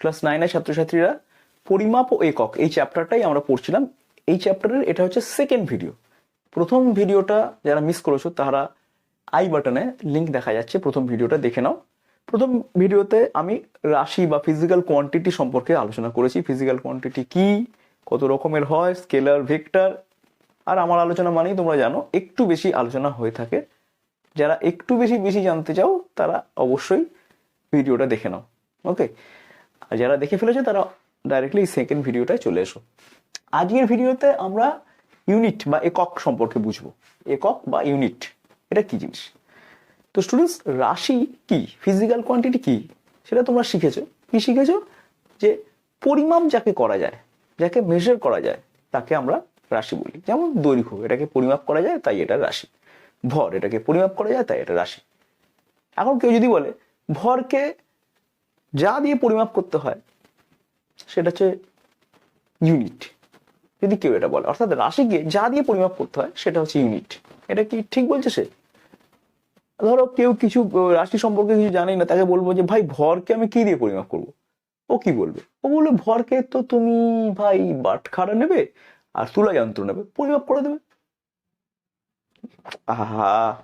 Class নাইনের ছাত্রছাত্রীরা পরিমাপ ও একক, এই চ্যাপ্টারটাই আমরা পড়ছিলাম। এই চ্যাপ্টারের এটা হচ্ছে সেকেন্ড ভিডিও প্রথম ভিডিওটা যারা মিস করেছ, তারা আই বাটনে লিঙ্ক দেখা যাচ্ছে, প্রথম ভিডিওটা দেখে নাও। প্রথম ভিডিওতে আমি রাশি বা ফিজিক্যাল কোয়ান্টিটি সম্পর্কে আলোচনা করেছি। ফিজিক্যাল কোয়ান্টিটি কি, কত রকমের হয় স্কেলার ভেক্টর আর আমার আলোচনা মানেই তোমরা জানো, একটু বেশি আলোচনা হয়ে থাকে। যারা একটু বেশি বেশি জানতে চাও, তারা অবশ্যই ভিডিওটা দেখে নাও। ওকে আর যারা দেখে ফেলেছো, তারা ডাইরেক্টলি সেকেন্ড ভিডিওটায় চলে এসো। আজকের ভিডিওতে আমরা ইউনিট বা একক সম্পর্কে বুঝব। একক বা ইউনিট এটা কি জিনিস? তো স্টুডেন্টস রাশি কি? ফিজিক্যাল কোয়ান্টিটি কি? সেটা তোমরা শিখেছো। কি শিখেছো? যে পরিমাপ যাকে করা যায়, যাকে মেজার করা যায়, তাকে আমরা রাশি বলি। যেমন দৈর্ঘ্য, এটাকে পরিমাপ করা যায়, তাই এটা রাশি। ভর, এটাকে পরিমাপ করা যায়, তাই এটা রাশি। এখন কেউ যদি বলে, ভরকে যা দিয়ে পরিমাপ করতে হয়, সেটা হচ্ছে ইউনিট যদি কেউ এটা বলে, অর্থাৎ রাশিকে যা দিয়ে পরিমাপ করতে হয়, সেটা হচ্ছে ইউনিট এটা কি ঠিক বলছে সে? ধরো কেউ কিছু, রাশি সম্পর্কে কিছু জানেই না, তাকে বলব যে, ভাই, ভরকে আমি কি দিয়ে পরিমাপ করব? ও কি বলবে? ও বলবে, ভরকে তো তুমি, ভাই, বাটখারা নেবে আর তুলা যন্ত্র নেবে, পরিমাপ করে দেবে। আহা!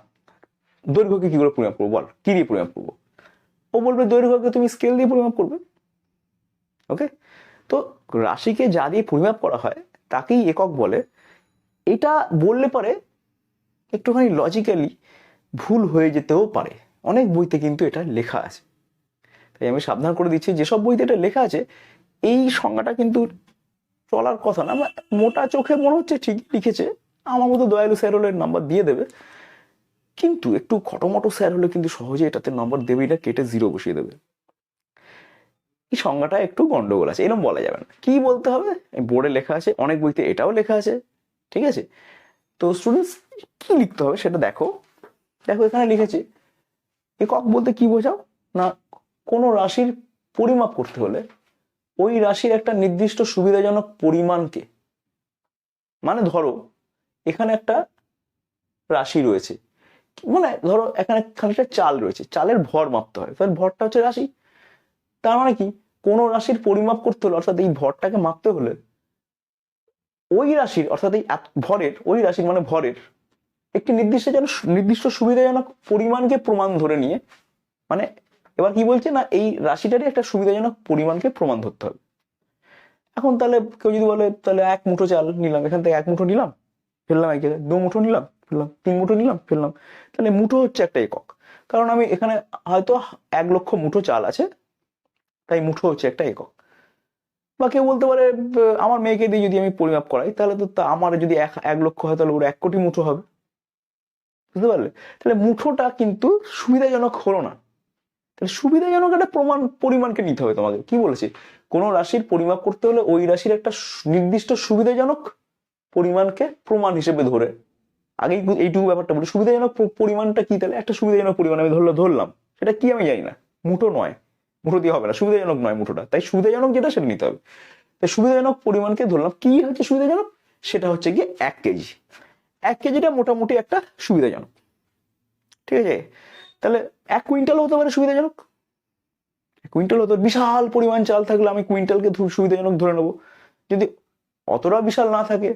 দৈর্ঘ্যকে কি করে পরিমাপ করব বল? কি দিয়ে পরিমাপ করব? ও বলবে, দৈর্ঘ্যকে তুমি স্কেল দিয়ে পরিমাপ করবে। ওকে তো রাশিকে যা দিয়ে পরিমাপ করা হয়, তাকেই একক বলে। এটা বললে পারে একটুখানি লজিক্যালি ভুল হয়ে যেতেও পারে। অনেক বইতে কিন্তু এটা লেখা আছে। তাই আমি সাবধান করে দিচ্ছি, যেসব বইতে এটা লেখা আছে, এই সংজ্ঞাটা কিন্তু চলার কথা না। মোটা চোখে মনে হচ্ছে ঠিকই লিখেছে। আমার মতো দয়ালু স্যার নাম্বার দিয়ে দেবে। কিন্তু একটু খটোমটো স্যার হলে কিন্তু সহজে এটাতে নম্বর দেবেই না, কেটে জিরো বসিয়ে দেবে। এই সংজ্ঞাটা একটু গন্ডগোল আছে এরকম বলা যাবে না। কি বলতে হবে? বোর্ডে লেখা আছে, অনেক বইতে এটাও লেখা আছে, ঠিক আছে? তো স্টুডেন্টস কি লিখতে হবে সেটা দেখো। দেখো, এখানে লিখেছি, একক বলতে কি বোঝাও? না, কোনো রাশির পরিমাপ করতে হলে ওই রাশির একটা নির্দিষ্ট সুবিধাজনক পরিমাণকে মানে ধরো, এখানে একটা রাশি রয়েছে মানে ধরো এখানে খানিকটা চাল রয়েছে, চালের ভর মাপতে হয়। তাহলে ভরটা হচ্ছে রাশি। তার মানে কি? কোনো রাশির পরিমাপ করতে হলে, অর্থাৎ এই ভরটাকে মাপতে হলে, ওই রাশির, অর্থাৎ এই ভরের, ওই রাশির মানে ভরের, একটি নির্দিষ্ট যেন নির্দিষ্ট সুবিধাজনক পরিমাণকে প্রমাণ ধরে নিয়ে মানে এবার কি বলছে না, এই রাশিটারই একটা সুবিধাজনক পরিমাণকে প্রমাণ ধরতে হবে। এখন তাহলে কেউ যদি বলে, তাহলে এক মুঠো চাল নিলাম, এখান থেকে এক মুঠো নিলাম, ফেললাম এক জায়গায় দু মুঠো নিলাম ফেললাম, তিন মুঠো নিলাম, ফেললাম। তাহলে মুঠো হচ্ছে একটা একক। কারণ আমি এখানে হয়তো এক লক্ষ মুঠো চাল আছে, তাই মুঠো হচ্ছে একটা একক। বা কেউ বলতে পারে, আমার মেয়েকে দিয়ে যদি আমি পরিমাপ করাই, তাহলে তো আমার যদি এক এক লক্ষ হয়, তাহলে ওর এক কোটি মুঠো হবে। বুঝতে পারলে? তাহলে মুঠোটা কিন্তু সুবিধাজনক হলো না। তাহলে সুবিধাজনক একটা প্রমাণ, পরিমাণকে নিতে হবে তোমাকে কি বলেছি? কোনো রাশির পরিমাপ করতে হলে ওই রাশির একটা নির্দিষ্ট সুবিধাজনক পরিমাণকে প্রমাণ হিসেবে ধরে আগেই এইটুকু ব্যাপারটা বলি। সুবিধাজনক পরিমাণটা কি তাহলে? একটা সুবিধাজনক পরিমাণ আমি ধরলো ধরলাম। সেটা কি আমি জানি না। মুঠো নয়। মুঠো দিয়ে হবে না। সুবিধাজনক নয় মুঠোটা। তাই সুবিধাজনক যেটা সেটা নিতে হবে। তাই সুবিধাজনক পরিমাণকে ধরলাম। কি হচ্ছে সুবিধাজনক? সেটা হচ্ছে গিয়ে এক কেজি। এক কেজিটা মোটামুটি একটা সুবিধাজনক। ঠিক আছে? তাহলে এক কুইন্টাল হতে পারে সুবিধাজনক। কুইন্টাল হতো বিশাল পরিমাণ চাল থাকলে আমি কুইন্টালকে সুবিধাজনক ধরে নেব। যদি অতটা বিশাল না থাকে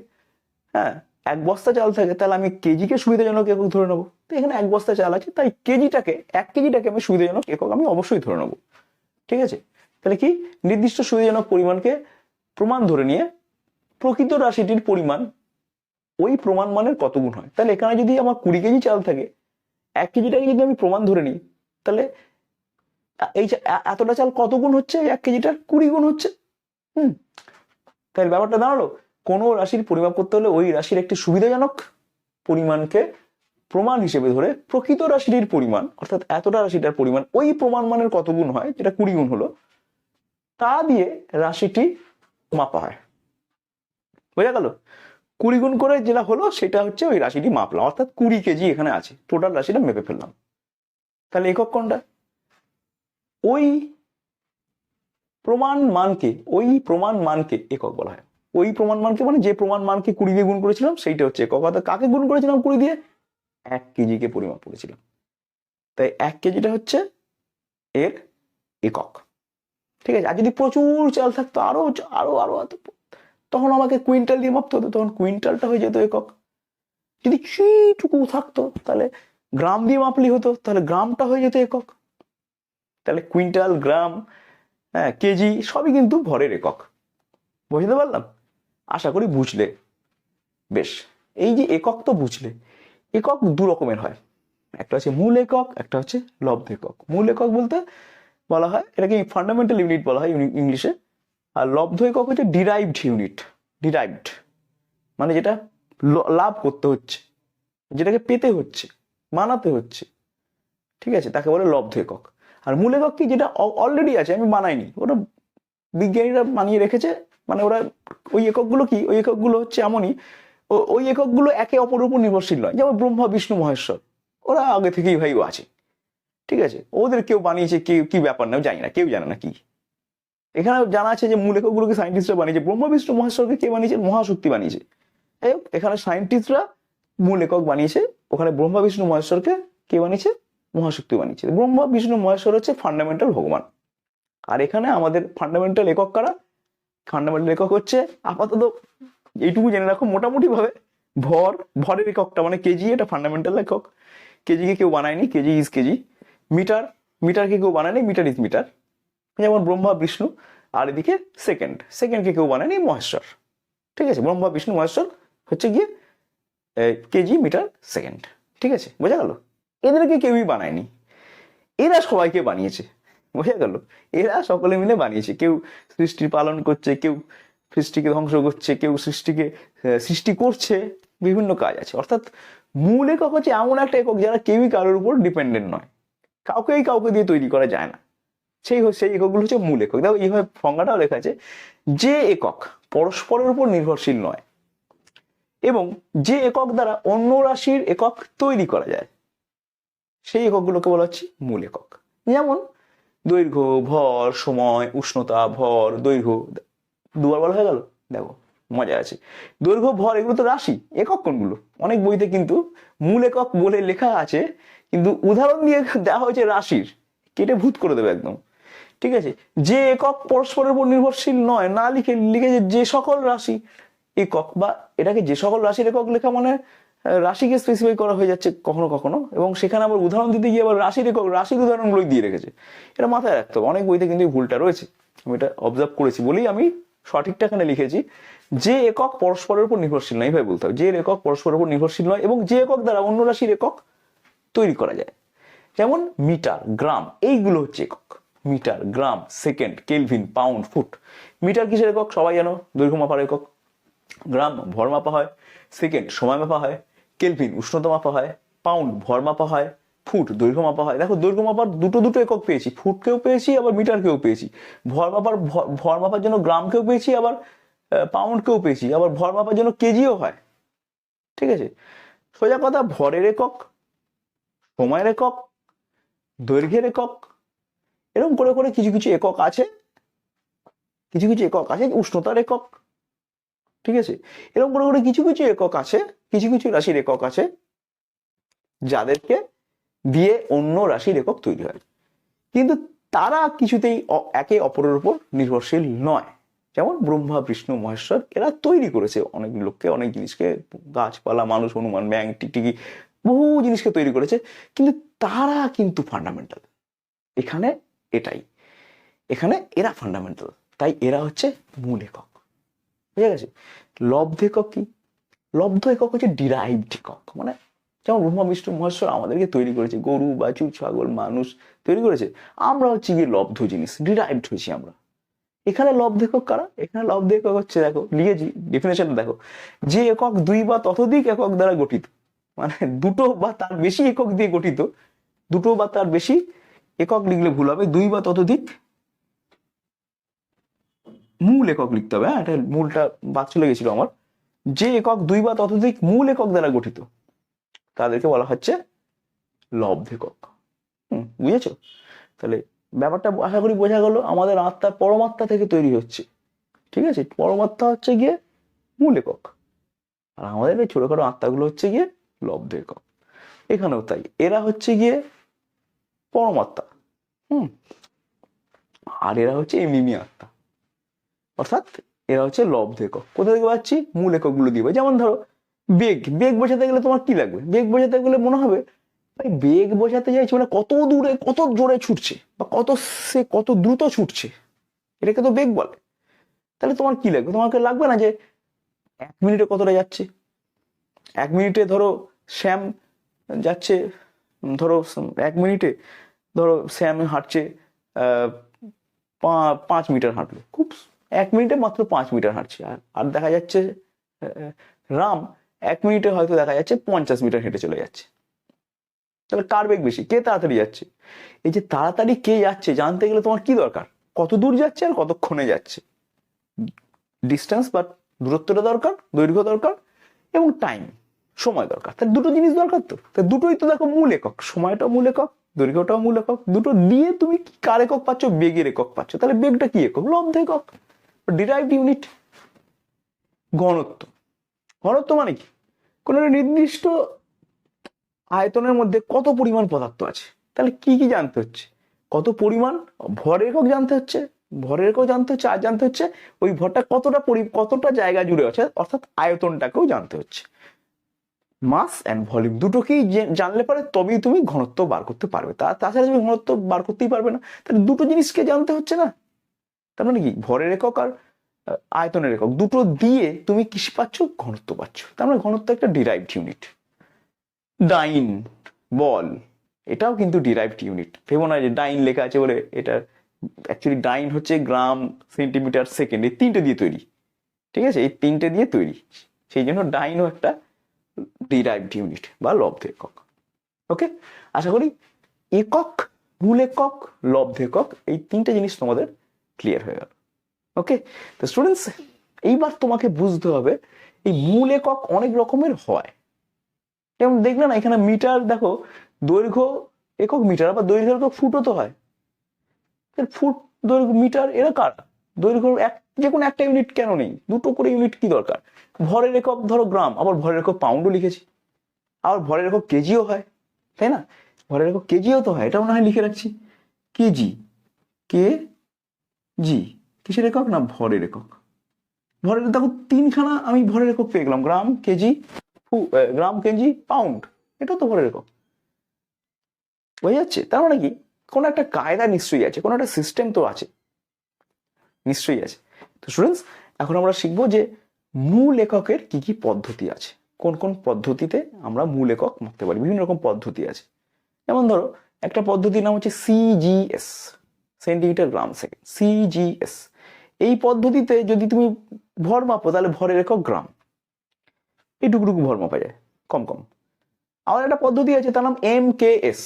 হ্যাঁ এক বস্তা চাল থাকে, তাহলে আমি কেজিকে সুবিধাজনক একক ধরে নেব। তো এখানে এক বস্তা চাল আছে, তাই কেজিটাকে, এক কেজিটাকে আমি সুবিধাজনক একক আমি অবশ্যই ধরে নেব। ঠিক আছে? তাহলে কি? নির্দিষ্ট সুবিধাজনক পরিমাণকে প্রমাণ ধরে নিয়ে প্রকৃত রাশিটির পরিমাণ, ওই প্রমাণ মানের কত গুণ হয়? তাহলে এখানে যদি আমার কুড়ি কেজি চাল থাকে, এক কেজিটাকে যদি আমি প্রমাণ ধরে নিই, তাহলে এই এতটা চাল কত গুণ হচ্ছে? এক কেজিটার কুড়ি গুণ হচ্ছে। হুম। তাহলে ব্যাপারটা দাঁড়াল। কোনো রাশির পরিমাপ করতে হলে ওই রাশির একটি সুবিধাজনক পরিমাণকে প্রমাণ হিসেবে ধরে প্রকৃত রাশিটির পরিমাণ, অর্থাৎ এতটা রাশিটার পরিমাণ, ওই প্রমাণ মানের কত গুণ হয়, যেটা কুড়ি গুণ হলো, তা দিয়ে রাশিটি মাপা হয়। বোঝা গেল? কুড়ি গুণ করে যেটা হলো, সেটা হচ্ছে ওই রাশিটি মাপলাম, অর্থাৎ কুড়ি কেজি এখানে আছে টোটাল রাশিটা মেপে ফেললাম। তাহলে একক কোনটা? ওই প্রমাণ মানকে, ওই প্রমাণ মানকে একক বলা হয়। ওই প্রমাণ মানকে মানে যে প্রমাণ মানকে কুড়ি দিয়ে গুণ করেছিলাম, সেইটা হচ্ছে একক। অর্থাৎ কাকে গুণ করেছিলাম কুড়ি দিয়ে? এক কেজিকে পরিমাপ করেছিলাম। তাই এক কেজিটা হচ্ছে এর একক। ঠিক আছে? আর যদি প্রচুর চাল থাকতো, আরও আরও আরও তখন আমাকে কুইন্টাল দিয়ে মাপতে হতো, তখন কুইন্টালটা হয়ে যেত একক। যদি সেইটুকু থাকতো, তাহলে গ্রাম দিয়ে মাপলি হতো, তাহলে গ্রামটা হয়ে যেত একক। তাহলে কুইন্টাল, গ্রাম হ্যাঁ কেজি, সবই কিন্তু ভরের একক। বুঝতে পারলাম? আশা করি বুঝলে। বেশ, এই যে একক তো বুঝলে, একক দু রকমের হয়। একটা হচ্ছে মূল একক, একটা হচ্ছে লব্ধ একক। মূল একক বলতে বলা হয়, এটাকে ফান্ডামেন্টাল ইউনিট বলা হয় ইংলিশে। আর লব্ধ একক হচ্ছে ডিরাইভড ইউনিট ডিরাইভড মানে যেটা লাভ করতে হচ্ছে, যেটাকে পেতে হচ্ছে মানাতে হচ্ছে। ঠিক আছে, তাকে বলে লব্ধ একক। আর মূল একক কি, যেটা অলরেডি আছে, আমি বানাইনি, ওটা বিজ্ঞানীরা বানিয়ে রেখেছে মানে ওরা ওই এককগুলো কি? ওই এককগুলো হচ্ছে এমনই ওই এককগুলো একে অপরের উপর নির্ভরশীল নয়। যেমন ব্রহ্মা বিষ্ণু মহেশ্বর। ওরা আগে থেকেই ভাইও আছে। ঠিক আছে? ওদের কেউ বানিয়েছে কেউ কি ব্যাপার না জানি না কেউ জানে না কি। এখানে জানা আছে যে মূল এককগুলোকে সায়েন্টিস্টরা বানিয়েছে। ব্রহ্মা বিষ্ণু মহেশ্বরকে কে বানিয়েছে? মহাশক্তি বানিয়েছে। যাই হোক, এখানে সায়েন্টিস্টরা মূল একক বানিয়েছে। ওখানে ব্রহ্মা বিষ্ণু মহেশ্বরকে কে বানিয়েছে? মহাশক্তি বানিয়েছে। ব্রহ্মা বিষ্ণু মহেশ্বর হচ্ছে ফান্ডামেন্টাল ভগবান। আর এখানে আমাদের ফান্ডামেন্টাল একক কারা? ফান্ডামেন্টাল একক হচ্ছে, আপাতত এইটুকু জেনে রাখো মোটামুটি ভাবে ভর, ভরের এককটা মানে কেজি, এটা ফান্ডামেন্টাল একক কেজিকে কেউ বানায়নি, কেজি ইজ কেজি। মিটার, মিটারকে কেউ বানায়নি, মিটার ইজ মিটার। যেমন ব্রহ্মা, বিষ্ণু, আর এদিকে সেকেন্ড সেকেন্ডকে কেউ বানায়নি, মহেশ্বর। ঠিক আছে, ব্রহ্মা, বিষ্ণু, মহেশ্বর হচ্ছে গিয়ে কেজি, মিটার সেকেন্ড ঠিক আছে, বোঝা গেল? এদেরকে কেউই বানায়নি। এরা সবাইকে বানিয়েছে। বোঝা গেল? এরা সকলে মিলে বানিয়েছে। কেউ সৃষ্টি পালন করছে, কেউ সৃষ্টিকে ধ্বংস করছে, কেউ সৃষ্টিকে সৃষ্টি করছে, বিভিন্ন কাজ আছে। অর্থাৎ মূল একক হচ্ছে এমন একটা একক যারা কেউই কারোর উপর ডিপেন্ডেন্ট নয়। কাউকেই কাউকে দিয়ে তৈরি করা যায় না। সেই সেই এককগুলো হচ্ছে মূল একক। দেখো, এইভাবে সংজ্ঞাটাও লেখা আছে, যে একক পরস্পরের উপর নির্ভরশীল নয় এবং যে একক দ্বারা অন্য রাশির একক তৈরি করা যায়, সেই এককগুলোকে বলা হচ্ছে মূল একক। যেমন দৈর্ঘ্য, ভর, সময়, উষ্ণতা, ভর, দৈর্ঘ্য। দুবার বলা হয়ে গেল? দেখো, মজা আছে। দৈর্ঘ্য, ভর, এগুলো তো রাশি, একক কোনগুলো অনেক বইতে কিন্তু মূল একক বলে লেখা আছে, কিন্তু উদাহরণ দিয়ে দেওয়া হয়েছে রাশির। কেটে ভূত করে দেবে একদম। ঠিক আছে? যে একক পরস্পরের উপর নির্ভরশীল নয়, না লিখে লিখেছে যে সকল রাশি, একক বা এটাকে যে সকল রাশির একক লেখা মানে রাশিকে স্পেসিফাই করা হয়ে যাচ্ছে কখনো কখনো এবং সেখানে আবার উদাহরণ দিতে গিয়ে আবার রাশির রাশির উদাহরণগুলোই দিয়ে রেখেছে। এটা মাথায় রাখতে হবে। অনেক বইতে কিন্তু ভুলটা রয়েছে। আমি এটা অবজার্ভ করেছি বলেই আমি সঠিকটা এখানে লিখেছি। যে একক পরস্পরের উপর নির্ভরশীল নয় এইভাবে বলতে হবে। যে একক পরস্পরের উপর নির্ভরশীল নয় এবং যে একক দ্বারা অন্য রাশির একক তৈরি করা যায়। যেমন মিটার, গ্রাম, এইগুলো হচ্ছে একক। Metre, gram, second, kelvin, pound, foot. Metre কিসের একক? সবাই জানো, দৈর্ঘ্য মাপার একক। গ্রাম, ভর মাপা হয়। সেকেন্ড, সময় মাপা হয়। কেলভিন উষ্ণতা মাপা হয়, পাউন্ড ভর মাপা হয়, ফুট দৈর্ঘ্য মাপা হয়। দেখো দৈর্ঘ্য মাপার দুটো দুটো একক পেয়েছি, ফুটকেও পেয়েছি, আবার মিটারকেও পেয়েছি। ভর মাপার ভর মাপার জন্য গ্রামকেও পেয়েছি, আবার পাউন্ডকেও পেয়েছি, আবার ভর মাপার জন্য কেজিও হয়। ঠিক আছে? সোজা কথা, ভরের একক, সময়ের একক, দৈর্ঘ্যের একক, এরকম করে করে কিছু কিছু একক আছে। কিছু কিছু একক আছে, উষ্ণতার একক ঠিক আছে? এরকম করে করে কিছু কিছু একক আছে, কিছু কিছু রাশির একক আছে, যাদেরকে দিয়ে অন্য রাশির একক তৈরি হয়। কিন্তু তারা কিছুতেই একে অপরের উপর নির্ভরশীল নয়। যেমন ব্রহ্মা, বিষ্ণু, মহেশ্বর, এরা তৈরি করেছে অনেক লোককে, অনেক জিনিসকে, গাছপালা, মানুষ, হনুমান ব্যাং টিকটিকি, বহু জিনিসকে তৈরি করেছে। কিন্তু তারা কিন্তু ফান্ডামেন্টাল এখানে এটাই। এখানে এরা ফান্ডামেন্টাল তাই এরা হচ্ছে মূল একক। বুঝে গেছে? লব্ধ একক কি? লব্ধ একক হচ্ছে ডিরাইভড একক। মানে যেমন ব্রহ্মা বিষ্ণু, মহেশ্বর আমাদেরকে তৈরি করেছে। গরু, বাছুর, ছাগল, মানুষ তৈরি করেছে। আমরা হচ্ছে গিয়ে লব্ধ জিনিস ডিরাইভড হয়েছি আমরা। এখানে লব্ধ একক কারা? এখানে লব্ধ একক হচ্ছে দেখো, লিখেছি ডেফিনেশন দেখো। যে একক দুই বা ততোধিক একক দ্বারা গঠিত মানে দুটো বা তার বেশি একক দিয়ে গঠিত, দুটো বা তার বেশি একক লিখলে ভুল হবে। দুই বা ততোধিক মূল একক লিখতে হবে হ্যাঁ এটা মূলটা বাদ চলে গেছিল আমার। যে একক দুই বা ততোধিক মূল একক দ্বারা গঠিত, তাদেরকে বলা হচ্ছে লব্ধ একক। হুম, বুঝেছ? তাহলে ব্যাপারটা আশা করি বোঝা গেল, আমাদের আত্মা পরমাত্মা থেকে তৈরি হচ্ছে। ঠিক আছে? পরমাত্মা হচ্ছে গিয়ে মূল একক, আর আমাদের এই ছোটখাটো আত্মাগুলো হচ্ছে গিয়ে লব্ধ একক। এখানেও তাই, এরা হচ্ছে গিয়ে পরমাত্মা। হুম, আর এরা হচ্ছে এমনিমি আত্মা। অর্থাৎ এরা হচ্ছে লব্ধ একক। কোথা থেকে পাচ্ছি? মূল এককগুলো দিবে যেমন ধরো, বেগ। বেগ বোঝাতে গেলে তোমার কি লাগবে? বেগ বোঝাতে গেলে মনে হবে, ভাই, বেগ বোঝাতে চাইছি মানে কত দূরে, কত জোরে ছুটছে বা কত সে কত দ্রুত ছুটছে? এটাকে তো বেগ বলে। তাহলে তোমার কি লাগবে? তোমাকে লাগবে না যে এক মিনিটে কতটা যাচ্ছে? এক মিনিটে ধরো শ্যাম যাচ্ছে, ধরো এক মিনিটে ধরো শ্যাম হাঁটছে পাঁচ মিটার হাঁটলো। খুব এক মিনিটে মাত্র পাঁচ মিটার হাঁটছে। আর দেখা যাচ্ছে রাম এক মিনিটে হয়তো দেখা যাচ্ছে পঞ্চাশ মিটার হেঁটে চলে যাচ্ছে। তাহলে কার বেগ বেশি? কে তাড়াতাড়ি যাচ্ছে? এই যে তাড়াতাড়ি কে যাচ্ছে জানতে গেলে তোমার কি দরকার? কত দূর যাচ্ছে আর কতক্ষণে যাচ্ছে? ডিস্টেন্স বা দূরত্বটা দরকার, দৈর্ঘ্য দরকার এবং টাইম সময় দরকার। তার দুটো জিনিস দরকার তো? তা দুটোই তো দেখো মূল একক। সময়টাও মূল একক, দৈর্ঘ্যটাও মূল একক। দুটো দিয়ে তুমি কি কার একক পাচ্ছ? বেগের একক পাচ্ছ। তাহলে বেগটা কি একক? লব্ধ একক। ডিরাইভড ইউনিট ঘনত্ব। ঘনত্ব মানে কি? কোনো নির্দিষ্ট আয়তনের মধ্যে কত পরিমাণ পদার্থ আছে? তাহলে কি কি জানতে হচ্ছে? কত পরিমাণ? ভর একক জানতে হচ্ছে। ভরের একক জানতে হচ্ছে। আর জানতে হচ্ছে ওই ভরটা কতটা পরি কতটা জায়গা জুড়ে আছে? অর্থাৎ আয়তনটাকেও জানতে হচ্ছে। মাস অ্যান্ড ভলিউম দুটোকেই জানলে পারে তবেই তুমি ঘনত্ব বার করতে পারবে। তা তাছাড়া তুমি ঘনত্ব বার করতেই পারবে না। তাহলে দুটো জিনিসকে জানতে হচ্ছে না? তার মানে কি? ভরের একক আর আয়তনের একক। দুটো দিয়ে তুমি কি পাচ্ছ? ঘনত্ব পাচ্ছ। তার মানে ঘনত্ব একটা ডিরাইভড ইউনিট ডাইন বল, এটাও কিন্তু ডিরাইভড ইউনিট ভেবো না যে ডাইন লেখা আছে বলে এটা অ্যাকচুয়ালি ডাইন হচ্ছে গ্রাম, সেন্টিমিটার, সেকেন্ড। এই তিনটে দিয়ে তৈরি। ঠিক আছে? এই তিনটে দিয়ে তৈরি। সেই জন্য ডাইনও একটা ডিরাইভড ইউনিট বা লব্ধ একক। ওকে আশা করি একক, মূল একক, লব্ধ একক, এই তিনটে জিনিস তোমাদের ক্লিয়ার হয়ে গেল। ওকে তো স্টুডেন্টস এইবার তোমাকে বুঝতে হবে, এই মূল একক অনেক রকমের হয়। যেমন দেখলে না, এখানে মিটার দেখো, দৈর্ঘ্য একক মিটার আবার দৈর্ঘ্য একক ফুটও তো হয়। ফুট দৈর্ঘ্য মিটার এরা কারা? দৈর্ঘ্য এক যে কোনো একটা ইউনিট কেন নেই? দুটো করে ইউনিট কি দরকার? ভরের একক ধরো গ্রাম, আবার ভরের একক পাউন্ডও লিখেছি। আবার ভরের একক কেজিও হয়, তাই না? ভরের একক কেজিও তো হয়, এটাও না হয় লিখে রাখছি। কেজি কে জি কিসের একক না ভরের একক ভরের দেখো তিনখানা আমি ভরের একক পেয়ে গেলাম, gram, KG gram, KG, pound এটা তো ভরের একক বোঝা যাচ্ছে, তার মানে কি? কোনো একটা কায়দা নিশ্চয়ই আছে, কোনো একটা সিস্টেম তো আছে। নিশ্চয়ই আছে। তো স্টুডেন্টস এখন আমরা শিখব যে মূল এককের কি কি পদ্ধতি আছে। কোন কোন পদ্ধতিতে আমরা মূল একক মাপতে পারি, বিভিন্ন রকম পদ্ধতি আছে। যেমন ধরো, একটা পদ্ধতির নাম হচ্ছে CGS centimetre gram second CGS এই পদ্ধতিতে যদি তুমি ভর মাপো, তাহলে ভরের একক গ্রাম। এইটুকুটুকু ভর মাপা যায়, কম কম। আবার একটা পদ্ধতি আছে, তার নাম M K S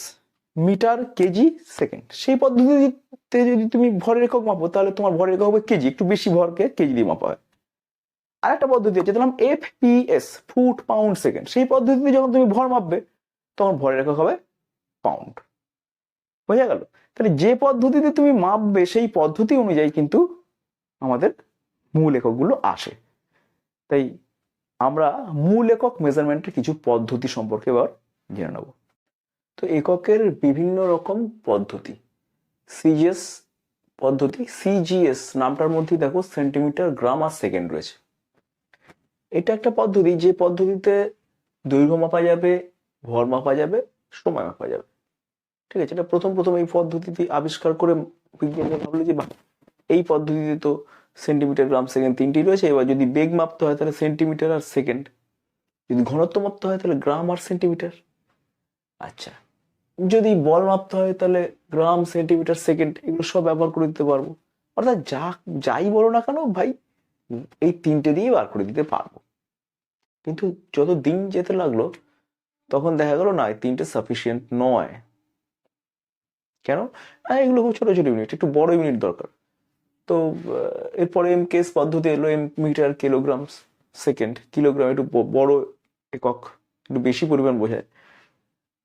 metre KG second. সেই পদ্ধতিতে যদি তুমি ভরের একক মাপো, তাহলে তোমার ভরের একক হবে কেজি, একটু বেশি ভরকে কেজি দিয়ে মাপা হয়। আর একটা পদ্ধতি আছে, তার নাম F P S foot, pound, second. সেই পদ্ধতিতে যখন তুমি ভর মাপবে, তখন ভরের একক হবে পাউন্ড। বোঝা গেল? তাহলে যে পদ্ধতিতে তুমি মাপবে সেই পদ্ধতি অনুযায়ী কিন্তু আমাদের মূল এককগুলো আসে। তাই আমরা মূল একক মেজারমেন্টের কিছু পদ্ধতি সম্পর্কে এবার জেনে নেব। তো এককের বিভিন্ন রকম পদ্ধতি। সিজিএস পদ্ধতি, সিজিএস নামটার মধ্যে দেখো সেন্টিমিটার, গ্রাম আর সেকেন্ড রয়েছে। এটা একটা পদ্ধতি, যে পদ্ধতিতে দৈর্ঘ্য মাপা যাবে, ভর মাপা যাবে, সময় মাপা যাবে। ঠিক আছে? এটা প্রথম প্রথম এই পদ্ধতিটি আবিষ্কার করে বিজ্ঞানীরা ভাবলো যে এই পদ্ধতিতে তো সেন্টিমিটার গ্রাম সেকেন্ড তিনটি রয়েছে। এবার যদি বেগ মাপতে হয়, তাহলে সেন্টিমিটার আর সেকেন্ড যদি ঘনত্ব মাপতে হয়, তাহলে গ্রাম আর সেন্টিমিটার আচ্ছা যদি বল মাপতে হয়, তাহলে গ্রাম সেন্টিমিটার সেকেন্ড এগুলো সব ব্যবহার করে দিতে পারব। অর্থাৎ যা, যাই বলো না কেন, ভাই, এই তিনটে দিয়ে বার করে দিতে পারব। কিন্তু যত দিন যেতে লাগল, তখন দেখা গেল না, এই তিনটে সাফিসিয়েন্ট নয়। কেন? আহ, এগুলো খুব ছোটো ছোটো ইউনিট একটু বড় ইউনিট দরকার। তো এরপরে এম কেস পদ্ধতি এলো M metre kilogram second kilogram একটু বড় একক একটু বেশি পরিমাণ বোঝায়।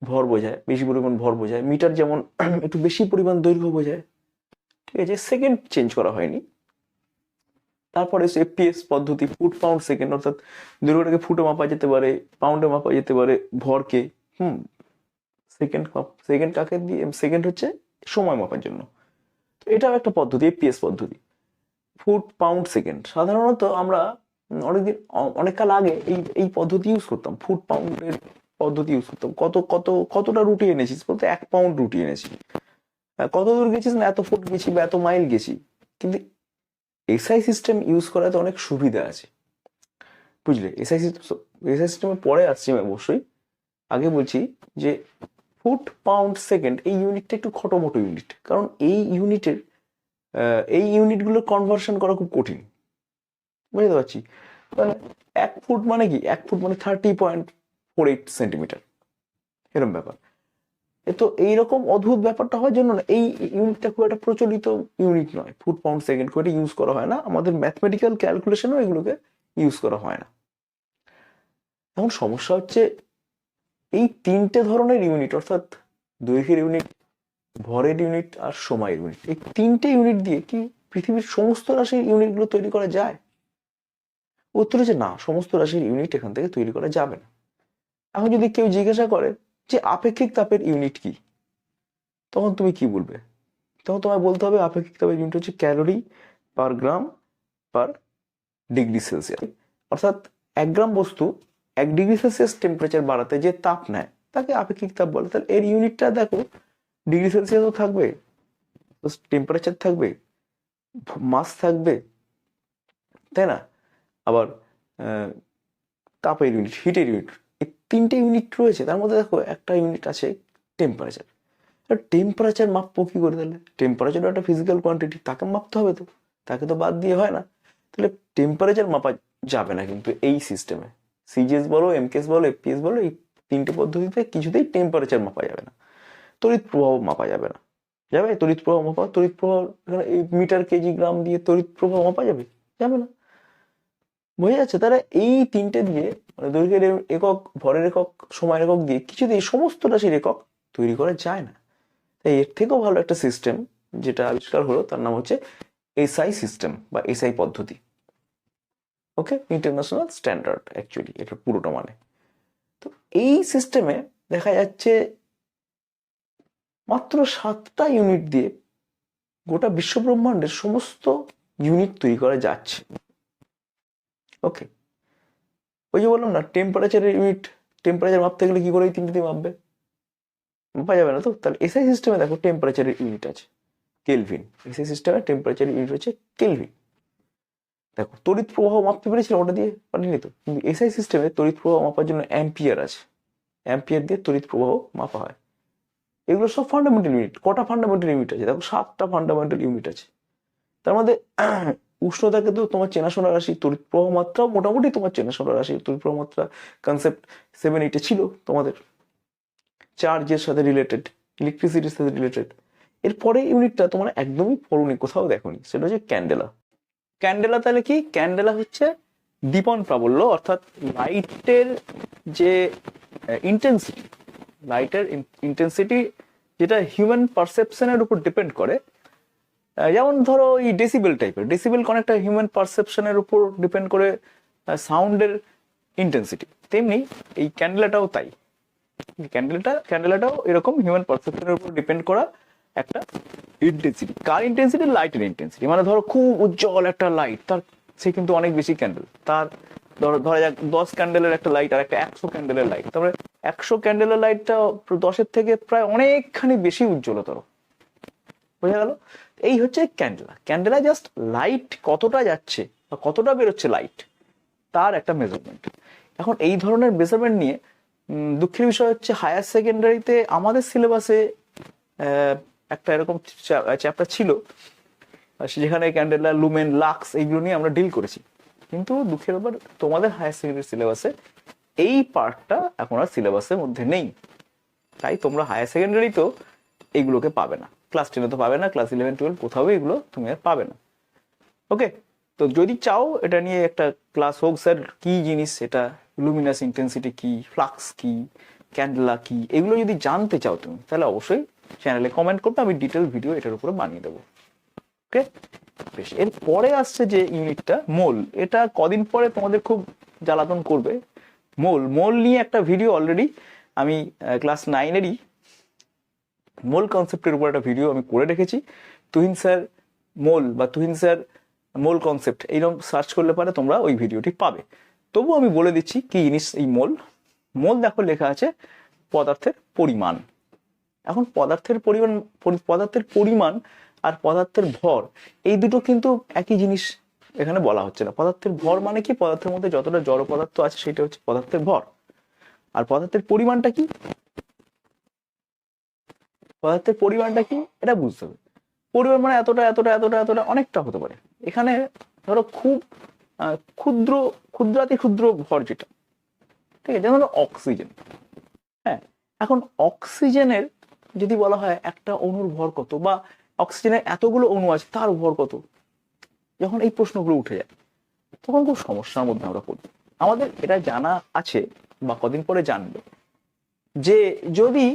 ভর বোঝায় বেশি পরিমাণ ভর বোঝায়। মিটার যেমন একটু বেশি পরিমাণ দৈর্ঘ্য বোঝায় ঠিক আছে? সেকেন্ড চেঞ্জ করা হয়নি। তারপরে এফপিএস পদ্ধতি ফুট পাউন্ড সেকেন্ড অর্থাৎ দৈর্ঘ্যটাকে ফুটে মাপা যেতে পারে পাউন্ডে মাপা যেতে পারে ভরকে। হুম সেকেন্ড সেকেন্ড কাকে দিয়ে সেকেন্ড হচ্ছে সময় মাপার জন্য। তো এটাও একটা পদ্ধতি এপিএস পদ্ধতি। ফুট পাউন্ড সেকেন্ড সাধারণত আমরা অনেকদিন অ- অনেক কাল আগে এই এই পদ্ধতি ইউজ করতাম। ফুট পাউন্ডের পদ্ধতি ইউজ করতাম। কত কত, কতটা রুটি এনেছিস? বলতে এক পাউন্ড রুটি এনেছি। কত দূর গেছিস না এত ফুট গেছি বা এত মাইল গেছি? কিন্তু এসআই সিস্টেম ইউজ করাতে অনেক সুবিধা আছে। বুঝলে? এসআই সিস্টেম এসআই সিস্টেমে পরে আসছি আমি অবশ্যই। আগে বলছি যে ফুট পাউন্ড সেকেন্ড এই ইউনিটটা একটু খটোমটো ইউনিট। কারণ এই ইউনিটের এই ইউনিটগুলো কনভার্সন করা খুব কঠিন। বুঝতে পারছি? মানে এক ফুট মানে কি? এক ফুট মানে thirty point four eight centimetre এরকম ব্যাপার। তো এইরকম অদ্ভুত ব্যাপারটা হওয়ার জন্য না এই ইউনিটটা খুব একটা প্রচলিত ইউনিট নয়। ফুট পাউন্ড সেকেন্ড খুব একটা ইউজ করা হয় না। আমাদের ম্যাথমেটিক্যাল ক্যালকুলেশনও এগুলোকে ইউজ করা হয় না। এখন সমস্যা হচ্ছে এই তিনটে ধরনের ইউনিট অর্থাৎ দৈর্ঘ্যের ইউনিট ভরের ইউনিট আর সময়ের ইউনিট এই তিনটে ইউনিট দিয়ে কি পৃথিবীর সমস্ত রাশির ইউনিটগুলো তৈরি করা যায়? উত্তর হচ্ছে না, সমস্ত রাশির ইউনিট এখান থেকে তৈরি করা যাবে না। এখন যদি কেউ জিজ্ঞাসা করে যে আপেক্ষিক তাপের ইউনিট কি, তখন তুমি কি বলবে? তখন তোমায় বলতে হবে আপেক্ষিক তাপের ইউনিট হচ্ছে calorie per gram per degree Celsius অর্থাৎ এক গ্রাম বস্তু এক ডিগ্রি সেলসিয়াস টেম্পারেচার বাড়াতে যে তাপ নেয়, তাকে আপেক্ষিক তাপ বলে। তাহলে এর ইউনিটটা দেখো ডিগ্রি সেলসিয়াসও থাকবে টেম্পারেচার থাকবে মাস থাকবে, তাই না? আবার তাপের ইউনিট হিটের ইউনিট এই তিনটে ইউনিট রয়েছে, তার মধ্যে দেখো একটা ইউনিট আছে টেম্পারেচার টেম্পারেচার মাপবো কি করে তাহলে? টেম্পারেচার একটা ফিজিক্যাল কোয়ান্টিটি তাকে মাপতে হবে তো, তাকে তো বাদ দিয়ে হয় না। তাহলে টেম্পারেচার মাপা যাবে না কিন্তু এই সিস্টেমে সিজিএস বলো এমকেএস বলো এফপিএস বলো, এই তিনটে পদ্ধতিতে কিছুতেই টেম্পারেচার মাপা যাবে না। তড়িৎ প্রবাহ মাপা যাবে না। যাবে? তড়িৎ প্রবাহ মাপা, তড়িৎ প্রবাহ এই মিটার কেজি গ্রাম দিয়ে তড়িৎ প্রবাহ মাপা যাবে? যাবে না। বোঝা যাচ্ছে? তারা এই তিনটে দিয়ে মানে দৈর্ঘ্যের একক, ভরের একক, সময়ের একক দিয়ে কিছুতেই সমস্ত রাশির একক তৈরি করা যায় না। তাই এর থেকেও ভালো একটা সিস্টেম যেটা আবিষ্কার হলো, তার নাম হচ্ছে এসআই সিস্টেম বা এসআই পদ্ধতি। ওকে ইন্টারন্যাশনাল স্ট্যান্ডার্ড অ্যাকচুয়ালি এটা পুরোটা মানে। তো এই সিস্টেমে দেখা যাচ্ছে মাত্র সাতটা ইউনিট দিয়ে গোটা বিশ্ব ব্রহ্মাণ্ডের সমস্ত ইউনিট তৈরি করা যাচ্ছে। ওকে ওই যে বললাম না টেম্পারেচারের ইউনিট টেম্পারেচার মাপতে গেলে কি করে এই তিনটে দিয়ে মাপবে? মাপা যাবে না তো? তাহলে এসআই সিস্টেমে দেখো টেম্পারেচারের ইউনিট আছে কেলভিন এসআই সিস্টেমে টেম্পারেচারের ইউনিট হচ্ছে কেলভিন দেখো, তড়িৎ প্রবাহ মাপতে পেরেছিলাম ওটা দিয়ে? পারিনি তো। কিন্তু এসআই সিস্টেমে তড়িৎ প্রবাহ মাপার জন্য অ্যাম্পিয়ার আছে। অ্যাম্পিয়ার দিয়ে তড়িৎ প্রবাহ মাপা হয়। এগুলো সব ফান্ডামেন্টাল ইউনিট কটা ফান্ডামেন্টাল ইউনিট আছে? দেখো, সাতটা ফান্ডামেন্টাল ইউনিট আছে। তার মধ্যে উষ্ণতাকে তো তোমার চেনাশোনা রাশি, তড়িৎ প্রবাহ মাত্রাও মোটামুটি তোমার চেনাশোনা রাশি। তড়িৎ প্রবাহ মাত্রা কনসেপ্ট সেভেন এইটে ছিল তোমাদের। চার্জের সাথে রিলেটেড ইলেকট্রিসিটির সাথে রিলেটেড এরপরে ইউনিটটা তোমার একদমই পড়ুনি, কোথাও দেখোনি। সেটা হচ্ছে ক্যান্ডেলা ক্যান্ডেলা তাহলে কি? ক্যান্ডেলা হচ্ছে দীপন প্রাবল্য, অর্থাৎ লাইটের যে ইন্টেন্সিটি লাইটের ইন্টেন্সিটি যেটা হিউম্যান পারসেপশনের উপর ডিপেন্ড করে। যেমন ধরো এই ডেসিবেল টাইপের ডেসিবেল অনেকটা হিউম্যান পারসেপশনের উপর ডিপেন্ড করে সাউন্ডের ইন্টেন্সিটি তেমনি এই ক্যান্ডেলাটাও তাই। ক্যান্ডেলটা ক্যান্ডেলাটাও এরকম হিউম্যান পারসেপশনের উপর ডিপেন্ড করা একটা ইন্টেন্সিটি কার ইন্টেন্সিটি লাইটের ইন্টেন্সিটি মানে ধরো খুব উজ্জ্বল একটা লাইট তার সে কিন্তু অনেক বেশি ক্যান্ডেল তার ধরো, ধরা যাক দশ ক্যান্ডেলের একটা লাইট আর একটা একশো ক্যান্ডেলের লাইট তারপরে একশো ক্যান্ডেলের লাইটটা দশের থেকে প্রায় অনেকখানি বেশি উজ্জ্বলতর। বোঝা গেল? এই হচ্ছে ক্যান্ডেলা ক্যান্ডেলা জাস্ট লাইট কতটা যাচ্ছে বা কতটা বেরোচ্ছে লাইট তার একটা মেজারমেন্ট এখন এই ধরনের মেজারমেন্ট নিয়ে দুঃখের বিষয় হচ্ছে হায়ার সেকেন্ডারিতে আমাদের সিলেবাসে একটা এরকম চ্যাপ্টার ছিল যেখানে ক্যান্ডেলা লুমেন লাক্স এইগুলো নিয়ে আমরা ডিল করেছি। কিন্তু দুঃখের ব্যাপার, তোমাদের হায়ার সেকেন্ডারি সিলেবাসে এই পার্টটা এখন আর সিলেবাসের মধ্যে নেই। তাই তোমরা হায়ার সেকেন্ডারি তো এগুলোকে পাবে না। ক্লাস টেনে তো পাবে না ক্লাস ইলেভেন টুয়েলভ কোথাও এগুলো তুমি আর পাবে না। ওকে তো যদি চাও এটা নিয়ে একটা ক্লাস হোক স্যার কি জিনিস এটা লুমিনাস ইন্টেন্সিটি কি ফ্লাক্স কি ক্যান্ডেলা কি, এগুলো যদি জানতে চাও তুমি, তাহলে অবশ্যই চ্যানেলে কমেন্ট করবে, আমি ডিটেল ভিডিও এটার উপরে বানিয়ে দেবো। ওকে বেশ, এর পরে আসছে যে ইউনিটটা মোল এটা কদিন পরে তোমাদের খুব জ্বালাতন করবে। মোল মোল নিয়ে একটা ভিডিও অলরেডি আমি ক্লাস নাইনেরই মোল কনসেপ্টের উপর একটা ভিডিও আমি করে রেখেছি। তুহিন স্যার মোল বা তুহিন স্যার মোল কনসেপ্ট এইরকম সার্চ করলে পারে, তোমরা ওই ভিডিওটি পাবে। তবু আমি বলে দিচ্ছি কি জিনিস এই মোল মোল দেখো লেখা আছে পদার্থের পরিমাণ। এখন পদার্থের পরিমাণ পদার্থের পরিমাণ আর পদার্থের ভর, এই দুটো কিন্তু একই জিনিস এখানে বলা হচ্ছে না। পদার্থের ভর মানে কি? পদার্থের মধ্যে যতটা জড় পদার্থ আছে সেটা হচ্ছে পদার্থের ভর। আর পদার্থের পরিমাণটা কি? পদার্থের পরিমাণটা কি? এটা বুঝতে হবে। পরিমাণ মানে এতটা এতটা এতটা এতটা অনেকটা হতে পারে। এখানে ধরো খুব ক্ষুদ্র, ক্ষুদ্রাতি ক্ষুদ্র ভর যেটা, ঠিক আছে? যেমন অক্সিজেন হ্যাঁ? এখন অক্সিজেনের যদি বলা হয় একটা অণুর ভর কত বা অক্সিজেনের এতগুলো অণু আছে, তার ভর কত? যখন এই প্রশ্নগুলো উঠে যায়, তখন খুব সমস্যার মধ্যে আমরা পড়ি। আমাদের এটা জানা আছে বা কদিন পরে জানবে যে যদি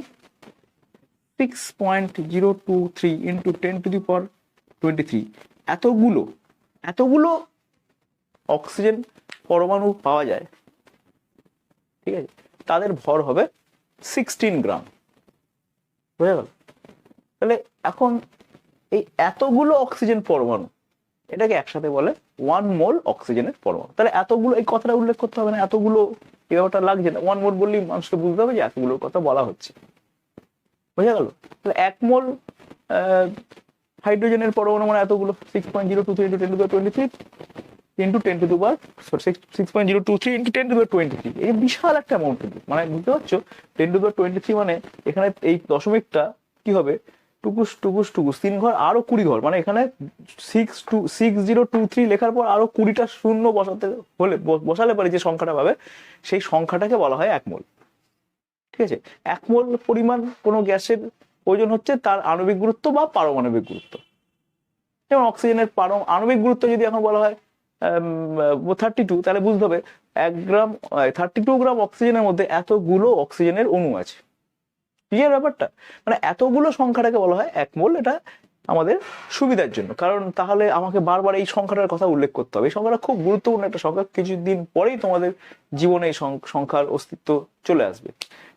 six point zero two three into ten to the power twenty three এতগুলো এতগুলো অক্সিজেন পরমাণু পাওয়া যায়, ঠিক আছে, তাদের ভর হবে সিক্সটিন গ্রাম। বোঝা গেল। তাহলে এখন এই এতগুলো অক্সিজেন পরমাণু, এটাকে একসাথে বলে ওয়ান মোল অক্সিজেনের পরমাণু। তাহলে এতগুলো, এই কথাটা উল্লেখ করতে হবে না, এতগুলো এই ব্যাপারটা লাগছে না। ওয়ান মোল বললেই মানুষকে বুঝতে হবে যে এতগুলোর কথা বলা হচ্ছে। বোঝা গেল? তাহলে এক মোল হাইড্রোজেনের পরমাণু মানে এতগুলো six point zero two three to twenty three into ten to দুবার six point zero two three into ten to twenty three এই বিশাল একটা অ্যামাউন্ট কিন্তু। মানে বুঝতে পারছ? টেন টু টোয়েন্টি থ্রি মানে এখানে এই দশমিকটা কি হবে? টুকুস টুকুস টুকুস। তিন ঘর, আরও কুড়ি ঘর। মানে এখানে six two six zero two three লেখার পর আরও কুড়িটা শূন্য বসাতে হলে বসালে পারে যে সংখ্যাটা পাবে, সেই সংখ্যাটাকে বলা হয় এক মোল। ঠিক আছে? এক মোল পরিমাণ কোনো গ্যাসের ওজন হচ্ছে, তার আণবিক গুরুত্ব বা পারমাণবিক গুরুত্ব। যেমন অক্সিজেনের পারম, আণবিক গুরুত্ব যদি এখন বলা হয় থার্টি টু তাহলে বুঝতে হবে এক গ্রাম থার্টি টু গ্রাম অক্সিজেনের মধ্যে এতগুলো অক্সিজেনের অণু আছে। ক্লিয়ার ব্যাপারটা? মানে এতগুলো সংখ্যাটাকে বলা হয় এক মোল, এটা আমাদের সুবিধার জন্য। কারণ তাহলে আমাকে বারবার এই সংখ্যাটার কথা উল্লেখ করতে হবে। এই সংখ্যাটা খুব গুরুত্বপূর্ণ একটা সংখ্যা। কিছুদিন পরেই তোমাদের জীবনে এই সংখ্যার অস্তিত্ব চলে আসবে।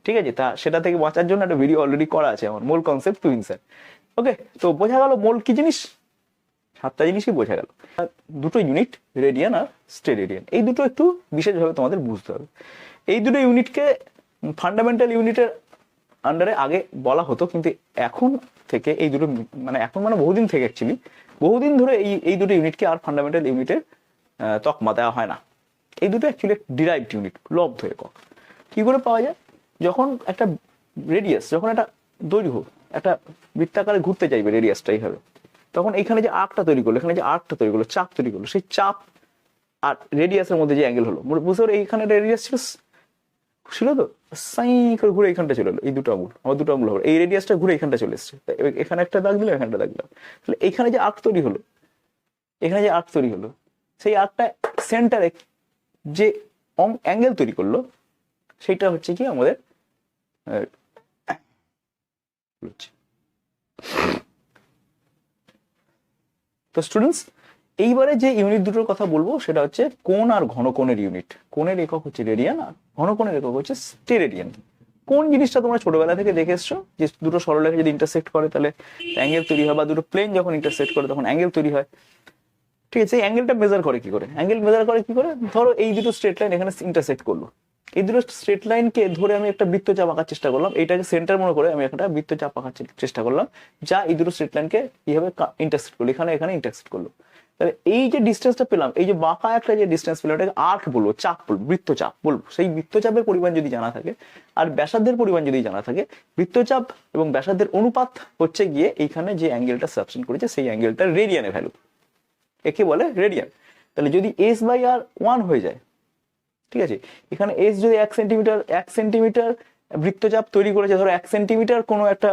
ঠিক আছে? তা সেটা থেকে বাঁচার জন্য একটা ভিডিও অলরেডি করা আছে আমার। Mole concept two sir okay তো বোঝা গেল মোল কি জিনিস? সাতটা জিনিসই বোঝা গেল। দুটো ইউনিট রেডিয়ান আর স্টেরেডিয়ান এই দুটো একটু বিশেষভাবে তোমাদের বুঝতে হবে। এই দুটো ইউনিটকে ফান্ডামেন্টাল ইউনিটের আন্ডারে আগে বলা হতো, কিন্তু এখন থেকে এই দুটো মানে এখন মানে বহুদিন থেকে অ্যাকচুয়ালি বহুদিন ধরে এই এই দুটো ইউনিটকে আর ফান্ডামেন্টাল ইউনিটের তকমা দেওয়া হয় না। এই দুটো অ্যাকচুয়ালি ডিরাইভড ইউনিট লব্ধ একক। কি করে পাওয়া যায়? যখন একটা রেডিয়াস যখন একটা দৈর্ঘ্য, একটা বৃত্তাকারে ঘুরতে চাইবে রেডিয়াসটা এইভাবে তখন এখানে যে আর্কটা তৈরি করল, এখানে যে আর্কটা তৈরি করল, চাপ তৈরি করল, সেই চাপ আর রেডিয়াসের মধ্যে যে অ্যাঙ্গেল হলো বুঝতে পারো এইখানে রেডিয়াস ছিল ছিল তো? সাই করে ঘুরে এখানটা চলে এলো, এই দুটো আঙুল, আমার দুটো আঙুল এই রেডিয়াসটা ঘুরে এখানটা চলে এসছে। এখানে একটা দাগ দিলাম এখানটা দাগ দিলাম তাহলে এখানে যে আর্ক তৈরি হলো, এখানে যে আর্ক তৈরি হলো, সেই আর্কটা সেন্টারে যে অ্যাঙ্গেল তৈরি করল, সেইটা হচ্ছে কি আমাদের হচ্ছে। তো স্টুডেন্টস এইবারে যে ইউনিট দুটোর কথা বলব, সেটা হচ্ছে কোন আর ঘনকোণের ইউনিট কোণের একক হচ্ছে রেডিয়ান আর ঘনকোণের একক হচ্ছে স্টেরেডিয়ান কোন জিনিসটা তোমরা ছোটবেলা থেকে দেখে এসছো? যে দুটো সরলরেখা যদি ইন্টারসেক্ট করে, তাহলে অ্যাঙ্গেল তৈরি হয় বা দুটো প্লেন যখন ইন্টারসেক্ট করে, তখন অ্যাঙ্গেল তৈরি হয়। ঠিক আছে, এই অ্যাঙ্গেলটা মেজার করে কি করে? অ্যাঙ্গেল মেজার করে কি করে? ধরো এই দুটো স্ট্রেট লাইন এখানে ইন্টারসেক্ট করল। এই দুটো স্ট্রেট লাইনকে ধরে আমি একটা বৃত্তচাপ আঁকার চেষ্টা করলাম। এইটাকে সেন্টার মনে করে আমি একটা বৃত্তচাপ আঁকার চেষ্টা করলাম, যা এই দুটো স্ট্রেট লাইনকে এইভাবে ইন্টারসেক্ট করল। এখানে এখানে ইন্টারসেক্ট করল। তাহলে এই যে ডিস্টেন্সটা পেলাম, এই যে বাঁকা একটা যে ডিস্টেন্স পেলাম, এটাকে আর্ক বলব, চাপ বলব বৃত্তচাপ বলব। সেই বৃত্তচাপের পরিমাণ যদি জানা থাকে, আর ব্যাসার্ধের পরিমাণ যদি জানা থাকে বৃত্তচাপ এবং ব্যাসার্ধের অনুপাত হচ্ছে গিয়ে এইখানে যে অ্যাঙ্গেলটা সাবসেন্ট করেছে, সেই অ্যাঙ্গেলটা রেডিয়ানের ভ্যালু একে বলে রেডিয়ান তাহলে যদি এস বাই আর ওয়ান হয়ে যায় ঠিক আছে? এখানে এস যদি এক সেন্টিমিটার এক সেন্টিমিটার বৃত্তচাপ তৈরি করেছে, ধরো এক সেন্টিমিটার কোনো একটা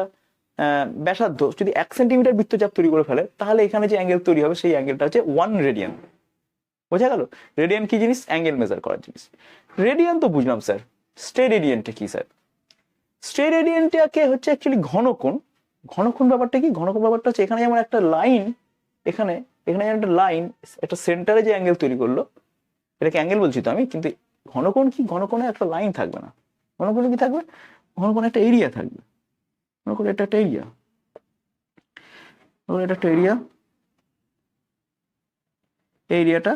ব্যাসার্ধ, যদি এক সেন্টিমিটার বৃত্তচাপ তৈরি করে ফেলে, তাহলে এখানে যে অ্যাঙ্গেল তৈরি হবে, সেই অ্যাঙ্গেলটা হচ্ছে ওয়ান রেডিয়ান বোঝা গেল? রেডিয়ান কি জিনিস? অ্যাঙ্গেল মেজার করার জিনিস। রেডিয়ান তো বুঝলাম স্যার স্টে রেডিয়ানটা কি স্যার স্টে রেডিয়ানটাকে হচ্ছে অ্যাকচুয়ালি ঘনকোণ। ঘনকোণ ব্যাপারটা কি? ঘনকোণ ব্যাপারটা হচ্ছে এখানে যেমন একটা লাইন এখানে এখানে একটা লাইন একটা সেন্টারে যে অ্যাঙ্গেল তৈরি করল এটাকে অ্যাঙ্গেল বলছি তো আমি, কিন্তু ঘনকোণ কি? ঘনকোণে একটা লাইন থাকবে না। ঘনকোণে কি থাকবে? ঘনকোণে একটা এরিয়া থাকবে। ঘনকোণে এটা একটা এরিয়া এটা একটা এরিয়া এই এরিয়াটা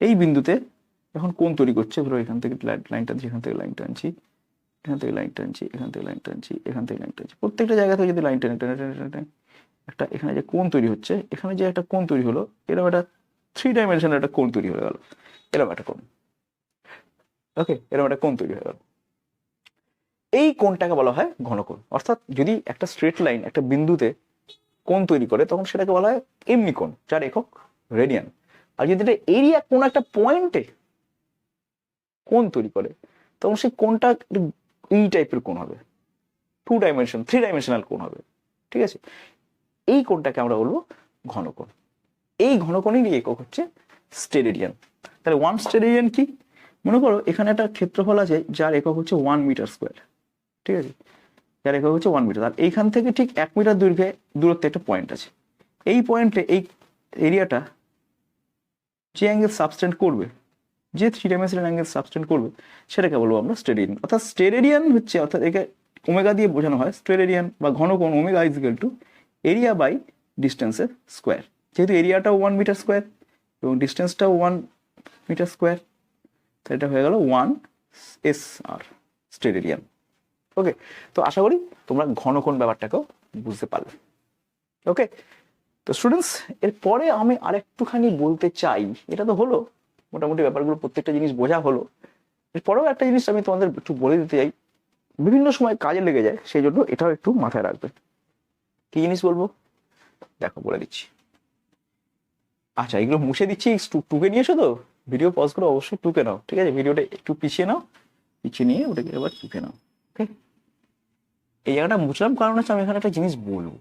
এই বিন্দুতে এখন কোণ তৈরি করছে, ধরো এখান থেকে লাইন টানছি, এখান থেকে লাইন টানছি, এখান থেকে লাইন টানছি, এখান থেকে লাইন টানছি, এখান থেকে লাইন টানছি। প্রত্যেকটা জায়গা থেকে যদি লাইন টেনে টেনে টেনে টেনে, একটা এখানে যে কোণ তৈরি হচ্ছে, এখানে যে একটা কোণ তৈরি হলো, এরকম একটা থ্রি ডাইমেনশনের একটা কোণ তৈরি হয়ে গেল। এরকম একটা কোণ। ওকে এরকম একটা কোণ তৈরি হয়ে গেল। এই কোণটাকে বলা হয় ঘনকোণ। অর্থাৎ যদি একটা স্ট্রেট লাইন একটা বিন্দুতে কোণ তৈরি করে, তখন সেটাকে বলা হয় এমনি কোণ, যার একক রেডিয়ান আর যদি এটা এরিয়া কোন একটা পয়েন্টে কোণ তৈরি করে, তখন সেই একটু এই টাইপের কোণ হবে। টু ডাইমেনশন থ্রি ডাইমেনশনাল কোণ হবে। ঠিক আছে? এই কোণটাকে আমরা বলব ঘনকোণ। এই ঘনকোণেরই একক হচ্ছে স্টেরেডিয়ান। তাহলে ওয়ান স্টেরেডিয়ান কি? মনে করো এখানে একটা ক্ষেত্রফল আছে যার একক হচ্ছে ওয়ান মিটার স্কোয়ার ঠিক আছে? যার একক হচ্ছে ওয়ান মিটার আর এইখান থেকে ঠিক এক মিটার দৈর্ঘ্যে দূরত্বে একটা পয়েন্ট আছে। এই পয়েন্টে এই এরিয়াটা যে অ্যাঙ্গেল সাবস্টেন্ড করবে, যে থ্রি ডাইমেনশনাল অ্যাঙ্গেল সাবস্টেন্ড করবে, সেটাকে বলব আমরা স্টেরেডিয়ান। অর্থাৎ স্টেরেডিয়ান হচ্ছে, অর্থাৎ একে ওমেগা দিয়ে বোঝানো হয়, স্টেরেডিয়ান বা ঘনকোণ omega is equal to area by ডিস্টেন্সের square যেহেতু এরিয়াটাও ওয়ান মিটার স্কোয়ার এবং ডিস্টেন্সটাও ওয়ান মিটার স্কোয়ার তো এটা হয়ে গেল ওয়ান এস আর স্টেরেডিয়ান ওকে তো আশা করি তোমরা ঘন ঘনকোণ ব্যাপারটাকেও বুঝতে পারলে। ওকে তো স্টুডেন্টস এরপরে আমি আরেকটুখানি বলতে চাই। এটা তো হলো, মোটামুটি ব্যাপারগুলো প্রত্যেকটা জিনিস বোঝা হলো। এরপরেও একটা জিনিস আমি তোমাদের একটু বলে দিতে চাই। বিভিন্ন সময় কাজে লেগে যায়, সেই জন্য এটাও একটু মাথায় রাখবে। কি জিনিস বলব? দেখো, বলে দিচ্ছি। আচ্ছা এগুলো মুছে দিচ্ছি টুকে নিয়েছো তো? ভিডিও পজ করে, অবশ্যই টুকে নাও, ঠিক আছে? ভিডিওটা একটু পিছিয়ে নাও, পিছিয়ে নিয়ে ওটাকে এবার টুকে নাও ওকে এই জায়গাটা মুছলাম, কারণ হচ্ছে আমি এখানে একটা জিনিস বলব।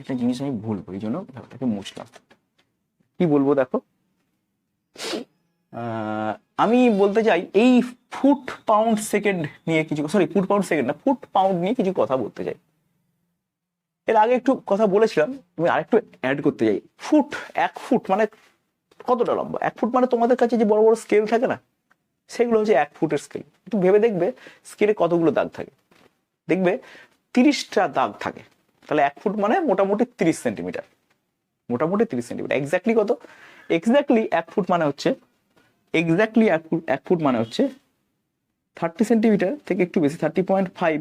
একটা জিনিস আমি বলব, এই জন্য ব্যাপারটাকে মুছলাম। কি বলব দেখো? আমি বলতে চাই, এই ফুট পাউন্ড সেকেন্ড নিয়ে কিছু সরি ফুট পাউন্ড সেকেন্ড না ফুট পাউন্ড নিয়ে কিছু কথা বলতে চাই। এর আগে একটু কথা বলেছিলাম, আমি আরেকটু অ্যাড করতে চাই। ফুট, এক ফুট মানে কতটা লম্বা? এক ফুট মানে তোমাদের কাছে যে বড় বড় স্কেল থাকে না, সেগুলো হচ্ছে এক ফুটের স্কেল একটু ভেবে দেখবে স্কেলে কতগুলো দাগ থাকে। দেখবে, তিরিশটা দাগ থাকে। তাহলে এক ফুট মানে মোটামুটি তিরিশ সেন্টিমিটার মোটামুটি তিরিশ সেন্টিমিটার এক্স্যাক্টলি কত? এক্স্যাক্টলি এক ফুট মানে হচ্ছে এক্স্যাক্টলি এক ফুট এক ফুট মানে হচ্ছে থার্টি সেন্টিমিটার থেকে একটু বেশি থার্টি পয়েন্ট ফাইভ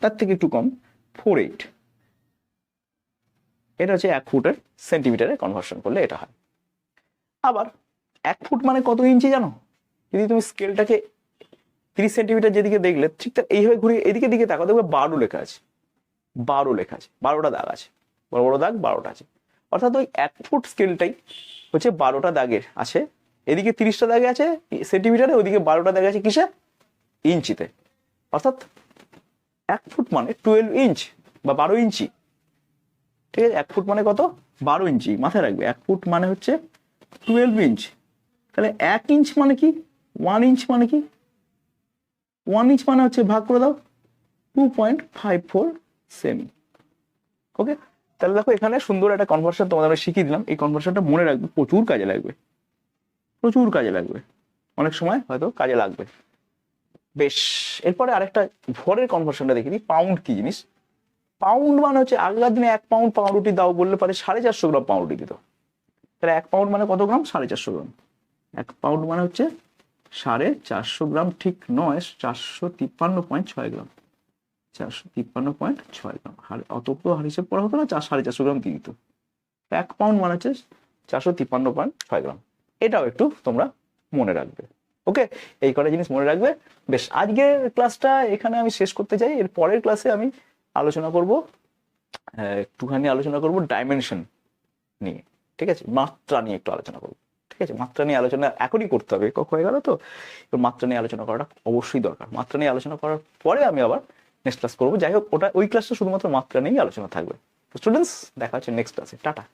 তার থেকে একটু কম ফোর এইট এটা হচ্ছে এক ফুটের সেন্টিমিটারে কনভার্সন করলে এটা হয়। আবার এক ফুট মানে কত ইঞ্চি জানো? যদি তুমি স্কেলটাকে তিরিশ সেন্টিমিটার যেদিকে দেখলে, ঠিক তার এইভাবে ঘুরে এদিকে দিকে তাকাও, দেখবে বারো লেখা আছে। বারো লেখা আছে, বারোটা দাগ আছে। বড় বড় দাগ, বারোটা আছে। অর্থাৎ ওই এক ফুট স্কেলটাই হচ্ছে বারোটা দাগের আছে। এদিকে তিরিশটা দাগে আছে সেন্টিমিটারে ওদিকে বারোটা দাগে আছে কিসে? ইঞ্চিতে। অর্থাৎ এক ফুট মানে টুয়েলভ ইঞ্চ বা বারো ইঞ্চি। ঠিক আছে এক ফুট মানে কত? বারো ইঞ্চি। মাথায় রাখবে, এক ফুট মানে হচ্ছে টুয়েলভ ইঞ্চ। তাহলে এক ইঞ্চ মানে কি? ওয়ান ইঞ্চ মানে কি? ওয়ান ইঞ্চ মানে হচ্ছে ভাগ করে দাও two point five four cm okay তাহলে দেখো এখানে সুন্দর একটা কনভার্সন তোমাদের শিখিয়ে দিলাম। এই কনভার্সনটা মনে রাখবে, প্রচুর কাজে লাগবে। প্রচুর কাজে লাগবে। অনেক সময় হয়তো কাজে লাগবে। বেশ, এরপরে আরেকটা ভরের কনভার্সনটা দেখে নিই পাউন্ড কি জিনিস? পাউন্ড মানে হচ্ছে আগেকার দিনে এক পাউন্ড পাউরুটি দাও বললে পারে সাড়ে চারশো গ্রাম পাউরুটি দিত। তাহলে এক পাউন্ড মানে কত গ্রাম? সাড়ে চারশো গ্রাম। এক পাউন্ড মানে হচ্ছে সাড়ে চারশো গ্রাম, ঠিক নয়, চারশো তিপ্পান্ন পয়েন্ট ছয় গ্রাম। চারশো তিপ্পান্ন পয়েন্ট ছয় গ্রাম। হার- অত তো হার হিসেব করা হতো না চার সাড়ে চারশো গ্রাম দিয়ে দিত এক পাউন্ড মানে হচ্ছে চারশো তিপ্পান্ন পয়েন্ট ছয় গ্রাম। এটাও একটু তোমরা মনে রাখবে। ওকে এই কটা জিনিস মনে রাখবে। বেশ, আজকের ক্লাসটা এখানে আমি শেষ করতে চাই। এর পরের ক্লাসে আমি আলোচনা করব একটুখানি আলোচনা করব ডাইমেনশন নিয়ে, ঠিক আছে? মাত্রা নিয়ে একটু আলোচনা করব, ঠিক আছে? মাত্রা নিয়ে আলোচনা এখনই করতে হবে কখন হয়ে গেল তো? মাত্রা নিয়ে আলোচনা করাটা অবশ্যই দরকার। মাত্রা নিয়ে আলোচনা করার পরে আমি আবার নেক্সট ক্লাস করব। যাই হোক, ওটা, ওই ক্লাসটা শুধুমাত্র মাত্রা নিয়েই আলোচনা থাকবে। স্টুডেন্টস দেখা হচ্ছে নেক্সট ক্লাসে টাটা।